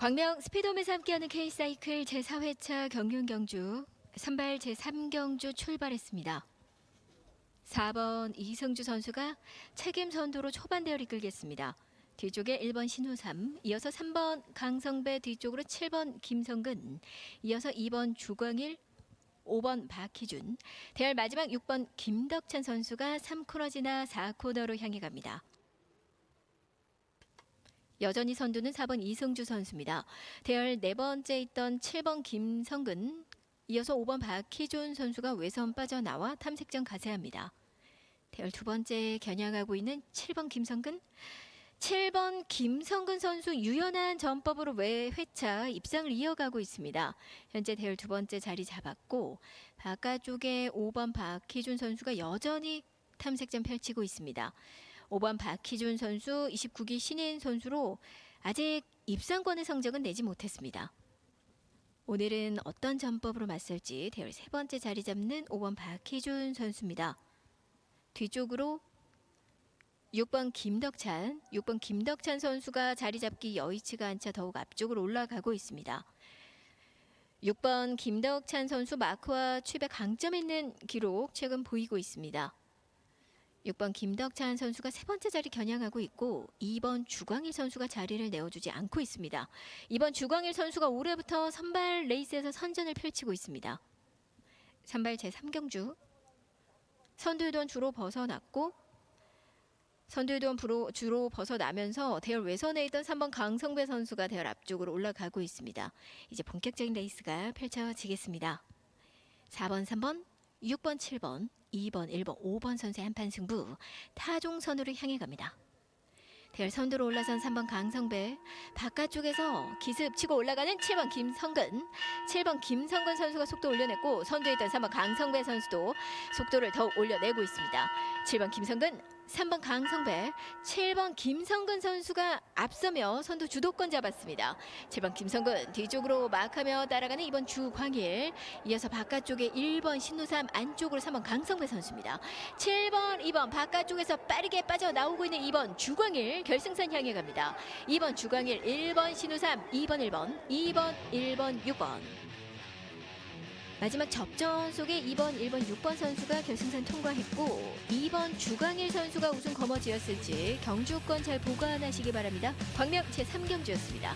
광명 스피드홈에서 함께하는 K사이클 제4회차 경륜 경주 선발 제3경주 출발했습니다. 4번 이승주 선수가 책임 선두로 초반 대열 이끌겠습니다. 뒤쪽에 1번 신우삼, 이어서 3번 강성배 뒤쪽으로 7번 김성근, 이어서 2번 주광일, 5번 박희준, 대열 마지막 6번 김덕찬 선수가 3코너 지나 4코너로 향해 갑니다. 여전히 선두는 4번 이승주 선수입니다. 대열 네 번째 있던 7번 김성근, 이어서 5번 박희준 선수가 외선 빠져나와 탐색전 가세합니다. 대열 두 번째 겨냥하고 있는 7번 김성근, 7번 김성근 선수 유연한 전법으로 외회차 입상을 이어가고 있습니다. 현재 대열 두 번째 자리 잡았고 바깥쪽에 5번 박희준 선수가 여전히 탐색전 펼치고 있습니다. 5번 박희준 선수 29기 신인 선수로 아직 입상권의 성적은 내지 못했습니다. 오늘은 어떤 전법으로 맞설지 대열 세 번째 자리 잡는 5번 박희준 선수입니다. 뒤쪽으로 6번 김덕찬, 6번 김덕찬 선수가 자리 잡기 여의치가 않자 더욱 앞쪽으로 올라가고 있습니다. 6번 김덕찬 선수 마크와 취배 강점 있는 기록 최근 보이고 있습니다. 6번 김덕찬 선수가 세 번째 자리 겨냥하고 있고 2번 주광일 선수가 자리를 내어주지 않고 있습니다. 2번 주광일 선수가 올해부터 선발 레이스에서 선전을 펼치고 있습니다. 선발 제3경주 선두유돈 주로 벗어났고 선두유돈 부로- 주로 벗어나면서 대열 외선에 있던 3번 강성배 선수가 대열 앞쪽으로 올라가고 있습니다. 이제 본격적인 레이스가 펼쳐지겠습니다. 4번, 3번, 6번, 7번, 2번, 1번, 5번 선수의 한판 승부 타종선으로 향해 갑니다. 대열 선두로 올라선 3번 강성배 바깥쪽에서 기습 치고 올라가는 7번 김성근 7번 김성근 선수가 속도 올려냈고 선두에 있던 3번 강성배 선수도 속도를 더욱 올려내고 있습니다. 7번 김성근 3번 강성배 7번 김성근 선수가 앞서며 선두 주도권 잡았습니다. 7번 김성근 뒤쪽으로 막하며 따라가는 2번 주광일 이어서 바깥쪽에 1번 신누삼 안쪽으로 3번 강성배 선수입니다. 7번 2번 바깥쪽에서 빠르게 빠져나오고 있는 2번 주광일 결승선 향해 갑니다. 2번 주광일 1번 신우삼 2번 1번 2번 1번 6번 마지막 접전 속에 2번 1번 6번 선수가 결승선 통과했고 2번 주광일 선수가 우승 거머쥐었을지 경주권 잘 보관하시기 바랍니다. 광명 제3경주였습니다.